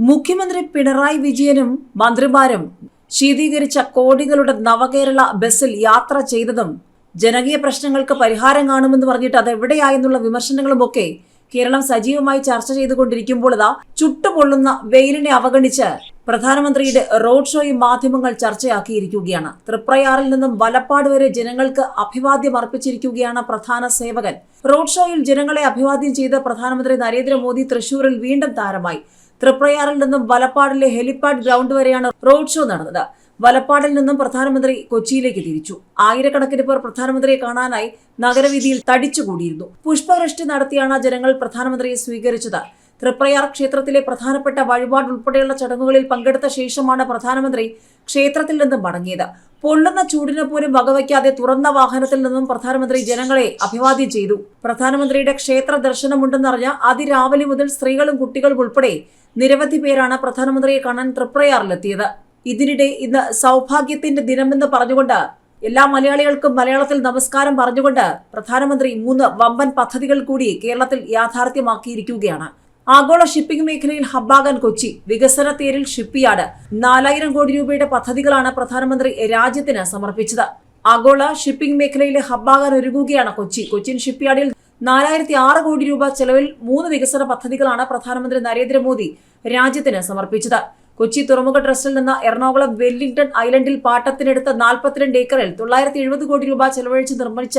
മുഖ്യമന്ത്രി പിണറായി വിജയനും മന്ത്രിമാരും ശീതീകരിച്ച കോടികളുടെ നവകേരള ബസ്സിൽ യാത്ര ചെയ്തതും ജനകീയ പ്രശ്നങ്ങൾക്ക് പരിഹാരം കാണുമെന്ന് പറഞ്ഞിട്ട് അത് എവിടെയായെന്നുള്ള വിമർശനങ്ങളുമൊക്കെ കേരളം സജീവമായി ചർച്ച ചെയ്തുകൊണ്ടിരിക്കുമ്പോൾ ഇതാ ചുട്ടുപൊള്ളുന്ന വെയിലിനെ അവഗണിച്ച് പ്രധാനമന്ത്രിയുടെ റോഡ് ഷോയും മാധ്യമങ്ങൾ ചർച്ചയാക്കിയിരിക്കുകയാണ്. തൃപ്രയാറിൽ നിന്നും വലപ്പാട് വരെ ജനങ്ങൾക്ക് അഭിവാദ്യം അർപ്പിച്ചിരിക്കുകയാണ് പ്രധാന സേവകൻ. റോഡ് ഷോയിൽ ജനങ്ങളെ അഭിവാദ്യം ചെയ്ത പ്രധാനമന്ത്രി നരേന്ദ്രമോദി തൃശൂരിൽ വീണ്ടും താരമായി. തൃപ്രയാറിൽ നിന്നും വലപ്പാടിലെ ഹെലിപാഡ് ഗ്രൗണ്ട് വരെയാണ് റോഡ് ഷോ നടന്നത്. വലപ്പാടിൽ നിന്നും പ്രധാനമന്ത്രി കൊച്ചിയിലേക്ക് തിരിച്ചു. ആയിരക്കണക്കിന് പേർ പ്രധാനമന്ത്രിയെ കാണാനായി നഗരവീതിയിൽ തടിച്ചുകൂടിയിരുന്നു. പുഷ്പവൃഷ്ടി നടത്തിയാണ് ജനങ്ങൾ പ്രധാനമന്ത്രിയെ സ്വീകരിച്ചത്. തൃപ്രയാർ ക്ഷേത്രത്തിലെ പ്രധാനപ്പെട്ട വഴിപാട് ഉൾപ്പെടെയുള്ള ചടങ്ങുകളിൽ പങ്കെടുത്ത ശേഷമാണ് പ്രധാനമന്ത്രി ക്ഷേത്രത്തിൽ നിന്നും മടങ്ങിയത്. പൊള്ളുന്ന ചൂടിനെ പോലും വകവയ്ക്കാതെ തുറന്ന വാഹനത്തിൽ നിന്നും പ്രധാനമന്ത്രി ജനങ്ങളെ അഭിവാദ്യം ചെയ്തു. പ്രധാനമന്ത്രിയുടെ ക്ഷേത്ര ദർശനമുണ്ടെന്നറിഞ്ഞ അതിരാവിലെ മുതൽ സ്ത്രീകളും കുട്ടികളും ഉൾപ്പെടെ നിരവധി പേരാണ് പ്രധാനമന്ത്രിയെ കാണാൻ തൃപ്രയാറിലെത്തിയത്. ഇതിനിടെ ഇന്ന് സൗഭാഗ്യത്തിന്റെ ദിനമെന്ന് പറഞ്ഞുകൊണ്ട് എല്ലാ മലയാളികൾക്കും മലയാളത്തിൽ നമസ്കാരം പറഞ്ഞുകൊണ്ട് പ്രധാനമന്ത്രി മൂന്ന് വമ്പൻ പദ്ധതികൾ കൂടി കേരളത്തിൽ യാഥാർത്ഥ്യമാക്കിയിരിക്കുകയാണ്. ആഗോള ഷിപ്പിംഗ് മേഖലയിൽ ഹബ്ബാകാൻ കൊച്ചി വികസന തേരിൽ ഷിപ്പ്യാർഡ് നാലായിരം കോടി രൂപയുടെ പദ്ധതികളാണ് പ്രധാനമന്ത്രി രാജ്യത്തിന് സമർപ്പിച്ചത്. ആഗോള ഷിപ്പിംഗ് മേഖലയിലെ ഹബ്ബാകാൻ ഒരുങ്ങുകയാണ് കൊച്ചി. കൊച്ചിൻ ഷിപ്പ്യാർഡിൽ നാലായിരത്തി ആറ് കോടി രൂപ ചെലവിൽ മൂന്ന് വികസന പദ്ധതികളാണ് പ്രധാനമന്ത്രി നരേന്ദ്രമോദി രാജ്യത്തിന് സമർപ്പിച്ചത്. കൊച്ചി തുറമുഖ ട്രസ്റ്റിൽ നിന്ന് എറണാകുളം വെല്ലിംഗ്ടൺ ഐലൻഡിൽ പാട്ടത്തിനെടുത്ത നാൽപ്പത്തിരണ്ട് ഏക്കറിൽ തൊള്ളായിരത്തി എഴുപത് കോടി രൂപ ചെലവഴിച്ച് നിർമ്മിച്ച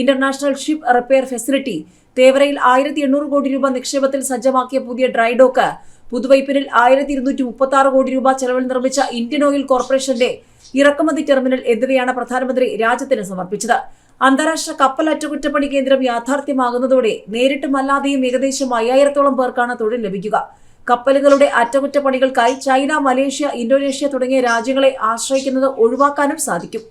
ഇന്റർനാഷണൽ ഷിപ്പ് റിപ്പയർ ഫെസിലിറ്റി തേവരയിൽ ആയിരത്തി എണ്ണൂറ് കോടി രൂപ നിക്ഷേപത്തിൽ സജ്ജമാക്കിയ പുതിയ ഡ്രൈഡോക്ക് പുതുവൈപ്പിനിൽ ആയിരത്തി ഇരുന്നൂറ്റി മുപ്പത്തി ആറ് കോടി രൂപ ചെലവിൽ നിർമ്മിച്ച ഇന്ത്യൻ ഓയിൽ കോർപ്പറേഷന്റെ ഇറക്കുമതി ടെർമിനൽ എന്നിവയാണ് പ്രധാനമന്ത്രി രാജ്യത്തിന് സമർപ്പിച്ചത്. അന്താരാഷ്ട്ര കപ്പൽ അറ്റകുറ്റപ്പണി കേന്ദ്രം യാഥാർത്ഥ്യമാകുന്നതോടെ നേരിട്ടും അല്ലാതെയും ഏകദേശം അയ്യായിരത്തോളം പേർക്കാണ് തൊഴിൽ ലഭിക്കുക. കപ്പലുകളുടെ അറ്റകുറ്റപ്പണികൾക്കായി ചൈന മലേഷ്യ ഇന്തോനേഷ്യ തുടങ്ങിയ രാജ്യങ്ങളെ ആശ്രയിക്കുന്നത് ഒഴിവാക്കാനും സാധിക്കും.